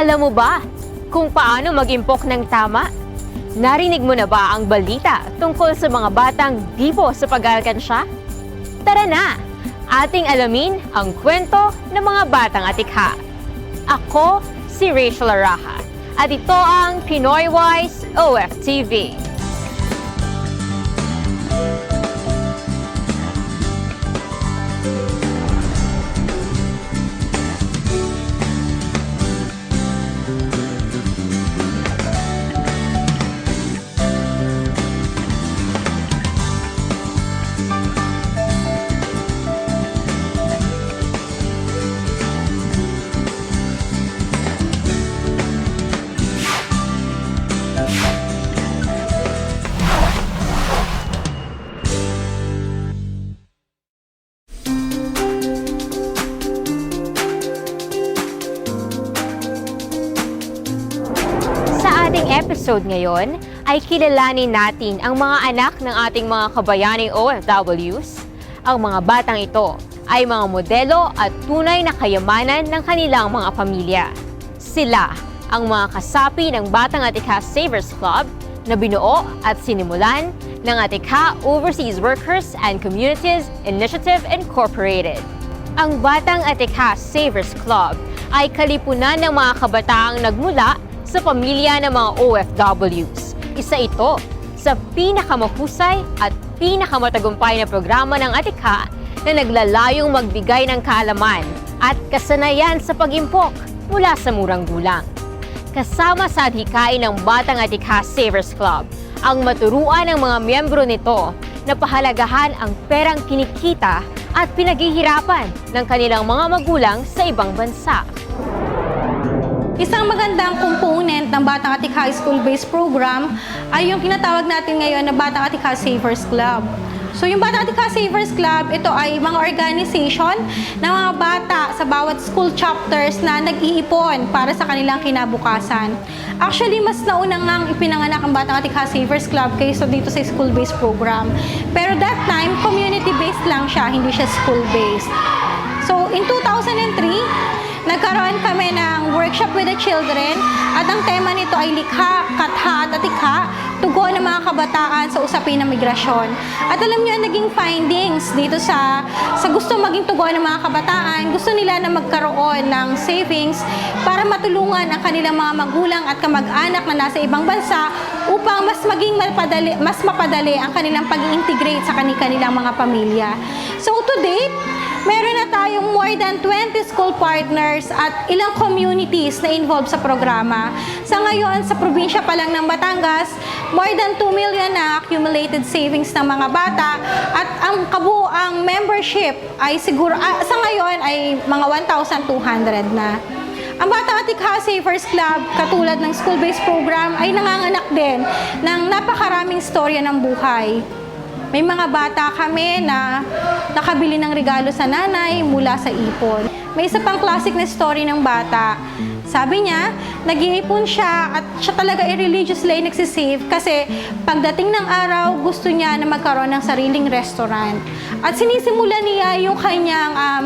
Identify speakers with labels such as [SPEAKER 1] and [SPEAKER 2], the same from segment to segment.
[SPEAKER 1] Alam mo ba kung paano mag-impok ng tama? Narinig mo na ba ang balita tungkol sa mga batang di po sa pag-alkansya? Tara na! Ating alamin ang kwento ng mga batang atikha. Ako si Rachel Araha at ito ang Pinoy Wise OFTV. Episode ngayon ay kilalanin natin ang mga anak ng ating mga kabayaning OFWs. Ang mga batang ito ay mga modelo at tunay na kayamanan ng kanilang mga pamilya. Sila ang mga kasapi ng Batang Atikha Savers Club na binuo at sinimulan ng Atikha Overseas Workers and Communities Initiative Incorporated. Ang Batang Atikha Savers Club ay kalipunan ng mga kabataang nagmula sa pamilya ng mga OFWs. Isa ito sa pinakamahusay at pinakamatagumpay na programa ng Atikha na naglalayong magbigay ng kaalaman at kasanayan sa pag-impok mula sa murang gulang. Kasama sa adhikain ng Batang Atikha Savers Club ang maturuan ng mga miyembro nito na pahalagahan ang perang kinikita at pinaghihirapan ng kanilang mga magulang sa ibang bansa.
[SPEAKER 2] Isang magandang component ng Batang Atik High School-based program ay yung kinatawag natin ngayon na Batang Atik Savers Club. So yung Batang Atik High Savers Club, ito ay mga organization ng mga bata sa bawat school chapters na nag-iipon para sa kanilang kinabukasan. Actually, mas nauna ngang ipinanganak ang Batang Atik High Savers Club kaysa dito sa school-based program. Pero that time, community-based lang siya, hindi siya school-based. So, in 2003, nagkaroon kami ng workshop with the children at ang tema nito ay likha, katha at atikha, tugon ng mga kabataan sa usapin ng migrasyon. At alam niyo, ang naging findings dito sa sa gusto maging tugon ng mga kabataan, gusto nila na magkaroon ng savings para matulungan ang kanilang mga magulang at kamag-anak na nasa ibang bansa upang mas maging mapadali, mas mapadali ang kanilang pag-integrate sa kanilang mga pamilya. So to date, meron na tayong more than 20 school partners at ilang communities na involved sa programa. Sa ngayon, sa probinsya pa lang ng Batangas, more than 2 million na accumulated savings ng mga bata at ang kabuang membership ay siguro, ah, sa ngayon ay mga 1,200 na. Ang Batang Atikha Savers Club, katulad ng school-based program, ay nanganganak din ng napakaraming storya ng buhay. May mga bata kami na nakabili ng regalo sa nanay mula sa ipon. May isa pang classic na story ng bata. Sabi niya, nag-iipon siya at siya talaga ay religiously nagsisave kasi pagdating ng araw, gusto niya na magkaroon ng sariling restaurant. At sinisimulan niya yung kanyang um,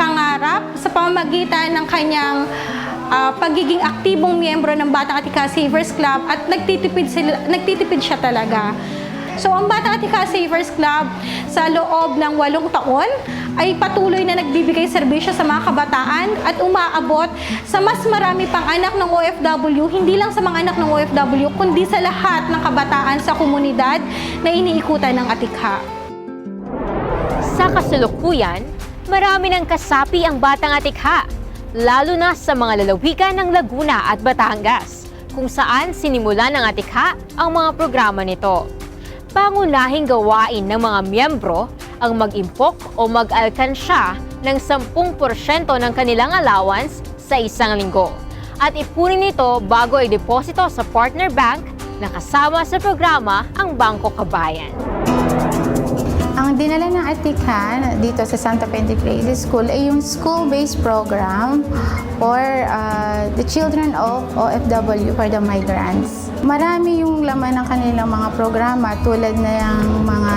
[SPEAKER 2] pangarap sa pamamagitan ng kanyang ah, pagiging aktibong miyembro ng Batang Atika Savers Club at nagtitipid, sila, nagtitipid siya talaga. So, ang Batang Atika Savers Club sa loob ng walong taon ay patuloy na nagbibigay serbisyo sa mga kabataan at umaabot sa mas marami pang anak ng OFW, hindi lang sa mga anak ng OFW, kundi sa lahat ng kabataan sa komunidad na iniikutan ng Atikha.
[SPEAKER 1] Sa kasalukuyan, marami ng kasapi ang Batang Atikha, lalo na sa mga lalawigan ng Laguna at Batangas, kung saan sinimulan ng Atikha ang mga programa nito. Pangunahing gawain ng mga miyembro ang mag-impok o mag-alkansya ng 10% ng kanilang allowance sa isang linggo at ipunin ito bago i-deposito sa partner bank na kasama sa programa ang Bangko Kabayan.
[SPEAKER 3] Dinala ng Atikan dito sa Santa Fe Grade School ay yung school-based program for uh, the children of OFW for the migrants. Marami yung laman ng kanilang mga programa tulad na yung mga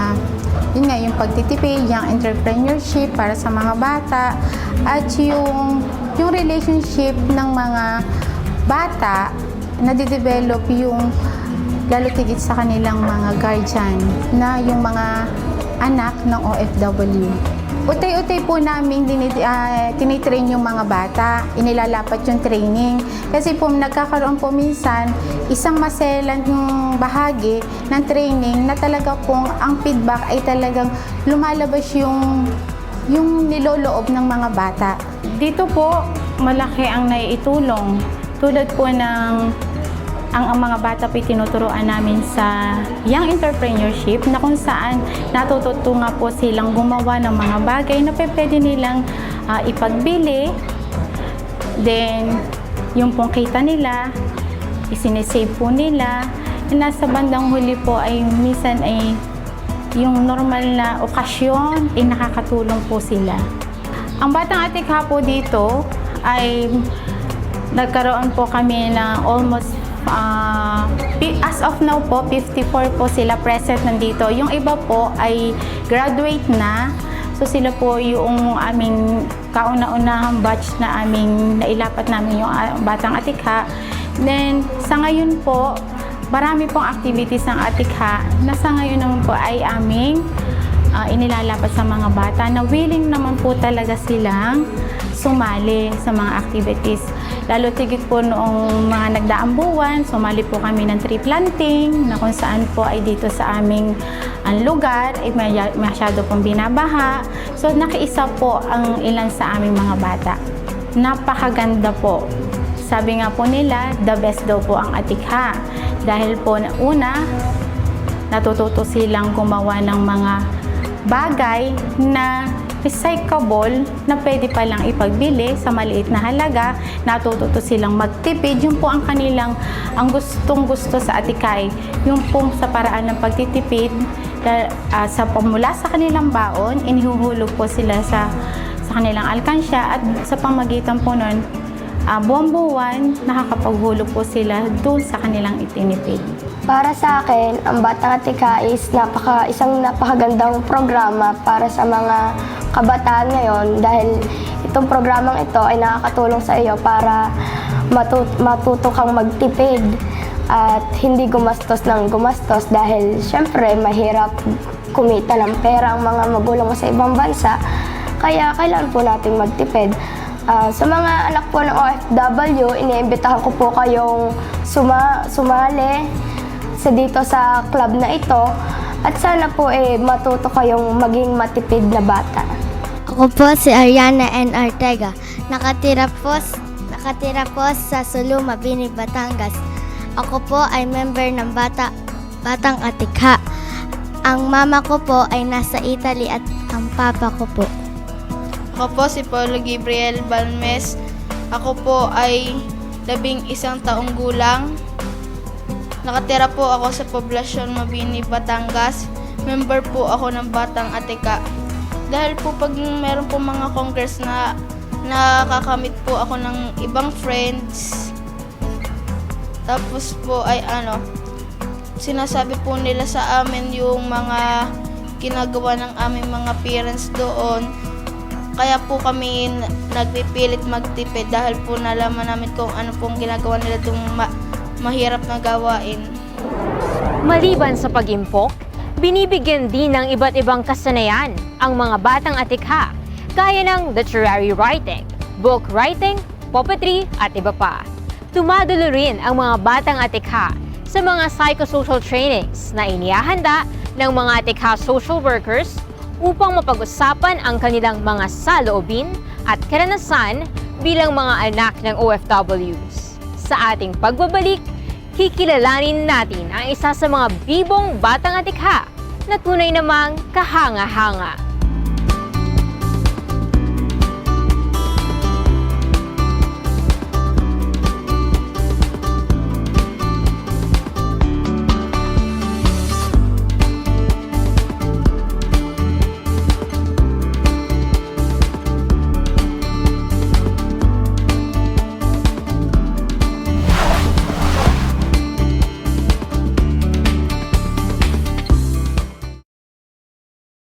[SPEAKER 3] yun nga, yung pagtitipid, yung entrepreneurship para sa mga bata, at yung, yung relationship ng mga bata, nadidevelop yung lalo tigit sa kanilang mga guardian na yung mga anak ng OFW. Utay-utay po namin dinid, ah, tinitrain yung mga bata, inilalapat yung training. Kasi po nagkakaroon po minsan isang maselan yung bahagi ng training na talaga pong ang feedback ay talagang lumalabas yung yung niloloob ng mga bata.
[SPEAKER 4] Dito po, malaki ang naiitulong. Tulad po ng ang, ang mga bata po tinuturuan namin sa Young Entrepreneurship na kung saan natututo nga po silang gumawa ng mga bagay na pwede nilang ah, ipagbili. Then, yung pong kita nila, isinesave po nila. And nasa bandang huli po ay minsan ay yung normal na okasyon ay nakakatulong po sila. Ang Batang Atikha po dito ay nagkaroon po kami ng almost pi- as of now po 54 po sila present nandito. Yung iba po ay graduate na. So sila po yung aming kauna-unahang batch na aming nailapat namin yung ah, Batang Atikha. Then sa ngayon po marami pong activities ng Atikha na sa ngayon naman po ay aming ah, inilalapat sa mga bata na willing naman po talaga silang sumali sa mga activities. Lalo tigit po noong mga nagdaang buwan, sumali po kami ng tree planting na kung saan po ay dito sa aming ang lugar ay may- masyado pong binabaha. So nakiisa po ang ilan sa aming mga bata. Napakaganda po. Sabi nga po nila, the best daw po ang atikha. Dahil po na una, natututo silang gumawa ng mga bagay na recyclable na pwede palang ipagbili sa maliit na halaga. Natututo silang magtipid. Yun po ang kanilang, ang gustong gusto sa atikay. Yung po sa paraan ng pagtitipid, ah, sa pamula sa kanilang baon, inihuhulog po sila sa sa kanilang alkansya at sa pamagitan po nun, ah, buwan-buwan, nakakapaghulog po sila doon sa kanilang itinipid.
[SPEAKER 5] Para sa akin, ang Batang Atika is napaka, isang napakagandang programa para sa mga kabataan ngayon dahil itong programang ito ay nakakatulong sa iyo para matu- matuto kang magtipid at hindi gumastos ng gumastos dahil syempre mahirap kumita ng pera ang mga magulang mo sa ibang bansa kaya kailangan po natin magtipid. Ah, sa mga anak po ng OFW, iniimbitahan ko po kayong suma- sumali sa dito sa club na ito at sana po eh matuto kayong maging matipid na bata.
[SPEAKER 6] Ako po si Ariana N. Ortega. Nakatira po, nakatira po sa Suluma, Bini, Batangas. Ako po ay member ng Bata, Batang Atikha. Ang mama ko po ay nasa Italy at ang papa ko po.
[SPEAKER 7] Ako po si Paulo Gabriel Balmes. Ako po ay labing isang taong gulang. Nakatira po ako sa poblasyon Mabini, Batangas. Member po ako ng Batang Atika. Dahil po pag meron po mga congress na nakakamit po ako ng ibang friends. Tapos po ay ano, sinasabi po nila sa amin yung mga ginagawa ng aming mga parents doon. Kaya po kami nagpipilit magtipid dahil po nalaman namin kung ano pong ginagawa nila itong mahirap na gawain.
[SPEAKER 1] Maliban sa pag-impok, binibigyan din ng iba't ibang kasanayan ang mga batang atikha, gaya ng literary writing, book writing, puppetry at iba pa. Tumadulo rin ang mga batang atikha sa mga psychosocial trainings na inihahanda ng mga atikha social workers upang mapag-usapan ang kanilang mga saloobin at karanasan bilang mga anak ng OFWs. Sa ating pagbabalik, kikilalanin natin ang isa sa mga bibong batang atikha na tunay namang kahanga-hanga.